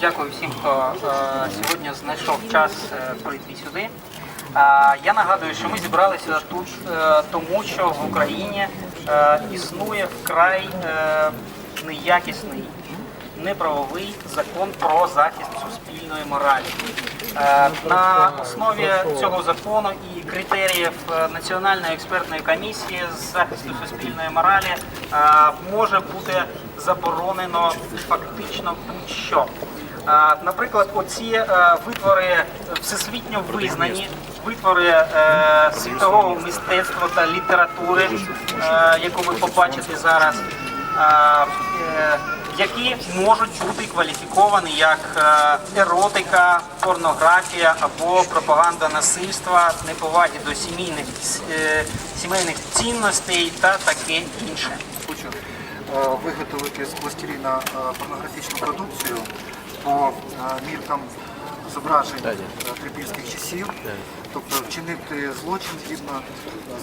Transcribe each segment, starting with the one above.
Дякую всім, хто е, сьогодні знайшов час е, прийти сюди. Е, я нагадую, що ми зібралися тут тому, що в Україні існує вкрай неякісний, неправовий закон про захист суспільної моралі. Е, На основі цього закону і критеріїв е, Національної експертної комісії з захисту суспільної моралі е, може бути заборонено фактично будь-що. Наприклад, оці витвори всесвітньо визнані, витвори світового мистецтва та літератури, яку ви побачите зараз. Е, які можуть бути кваліфіковані як е, еротика, порнографія або пропаганда насильства, неповаги до сімейних, е, сімейних цінностей та таке інше. Хочу виготовити з пластиліна порнографічну продукцію по міркам зображень трипільських часів, тобто вчинити злочин згідно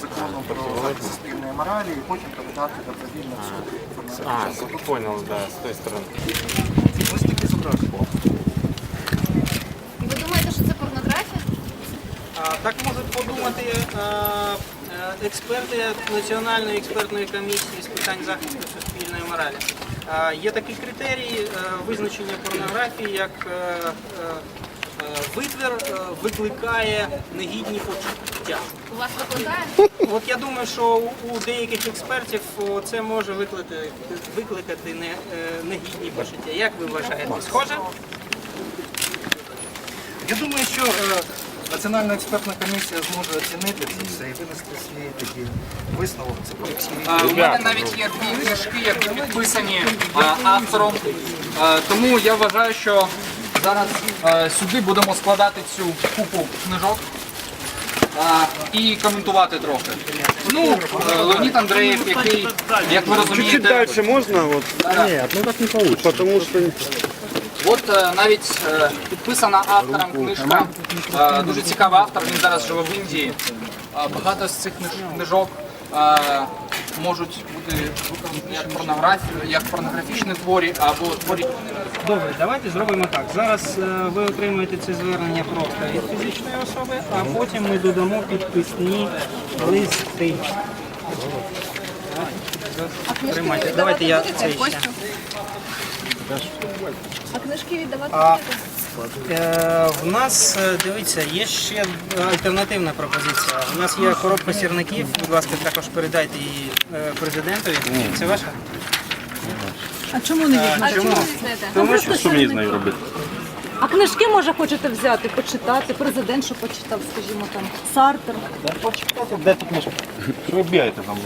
закону про захист суспільної моралі і потім передати добровільно цю А, порнографічну продукцію. понял, да, с той стороны. Ось такі зображення. Ви думаєте, що це порнографія? А, Так можуть подумати е, е, експерти Національної експертної комісії з питань захисту суспільної моралі. Є такі критерії е, визначення порнографії, як витвір е, викликає негідні почуття. У вас викликає? От я думаю, що у- деяких експертів це може викликати, викликати не, е, негідні почуття. Як ви вважаєте? Схоже? Я думаю, що е, Національна експертна комісія зможе оцінити це все і винести свій такий висновок. Це У мене навіть є дві книжки, які підписані автором. Тому я вважаю, що зараз а, сюди будемо складати цю купу книжок а, і коментувати трохи. Ну, е, Леонід Андреєв, який, як ви Чуть розумієте, дальше можно? Вот. Нет, ну так не получится. Потому что От е, навіть е, підписана автором книжка, е, дуже цікавий автор, він зараз живе в Індії. Е, Багато з цих книж- книжок е, можуть бути використані як порнографію, як порнографічні творі або творі. Добре, давайте зробимо так. Зараз е, ви отримуєте це звернення просто від фізичної особи, а потім ми додамо підписні листи. Тримайте. Давайте я це ще. А книжки віддавати А. Е, в нас, е, дивіться, є ще альтернативна пропозиція. У нас є коробка сірників, будь ласка, також передайте її е, президентові. Це ваша? А чому не візьмете? А чому ви візьмете? Тому що що мені з нею робити? А книжки може хочете взяти, почитати. Президент, що почитав, скажімо там, Сартер. Почитайте, де тут книжка? Що ви бігаєте там?